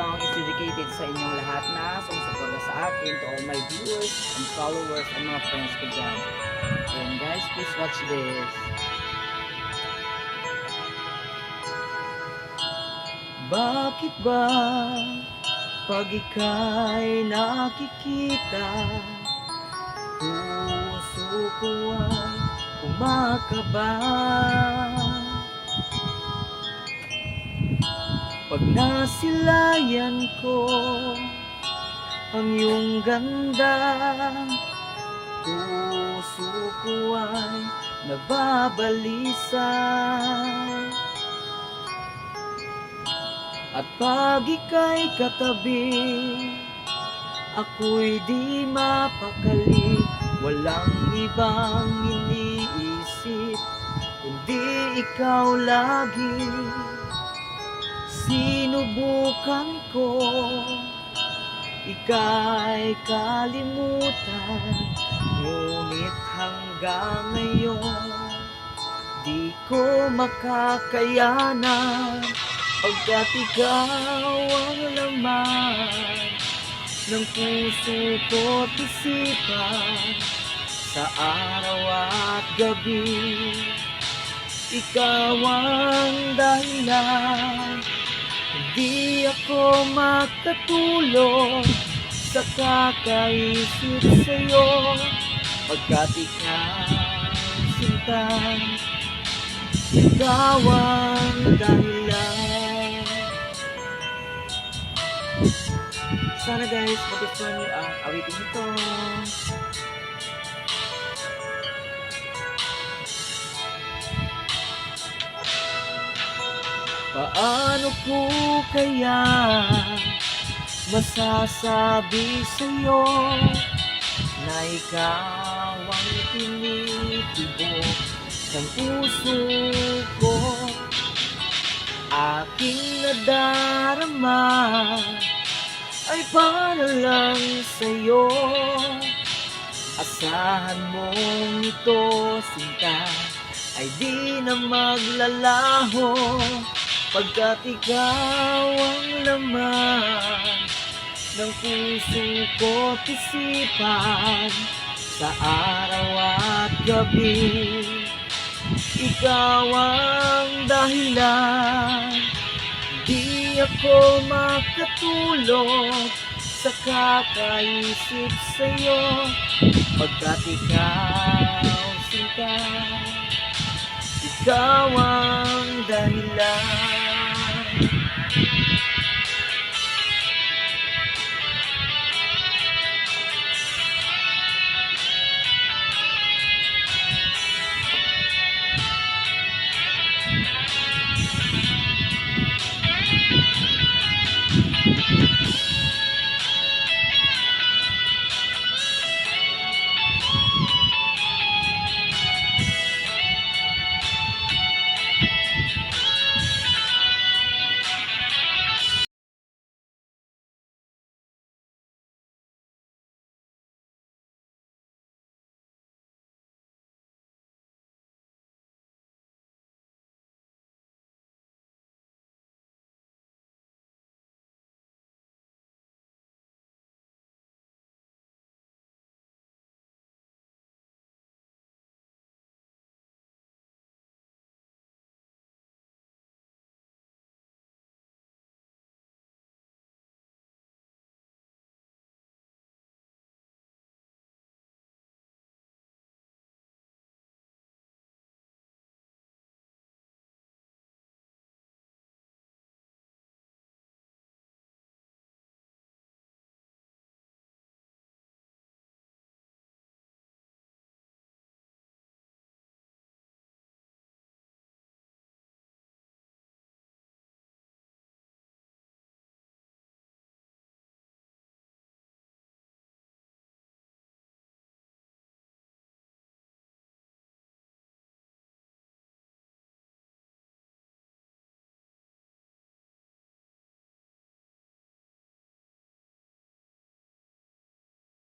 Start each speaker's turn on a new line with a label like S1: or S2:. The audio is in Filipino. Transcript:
S1: song is dedicated sa inyong lahat na sumusuporta sa akin, to all my viewers and followers and mga friends ko dyan. And guys, please watch this. Bakit ba pag ika'y nakikita Puso ko ay kumakaba Pag nasilayan ko ang iyong ganda Puso ko ay nababalisa At pag ika'y katabi Ako'y di mapakali Walang ibang iniisip Kundi ikaw lagi Sinubukan ko. Ika'y kalimutan Ngunit hanggang ngayon Di ko makakayanan Pagkat ikaw ang laman Ng puso ko't isipan Sa araw at gabi Ikaw ang dahilan Hindi ako makatulog Sa kakaisip sa'yo Pagkat ikaw sinta Ikaw ang dahilan Sana guys, magustuhan niyo ang awiting ito. Paano ko kaya masasabi sa'yo na ikaw ang tinitibok ng puso ko? Aking nadarama ay para lang sa'yo. Asahan mong ito, sinta Ay di na maglalaho Pagkat ikaw ang laman Ng puso ko't isipan Sa araw at gabi. Ikaw ang dahilan Di ako makatulog sa kakaisip sa'yo. Pagkat ikaw sinta Ikaw ang dahilan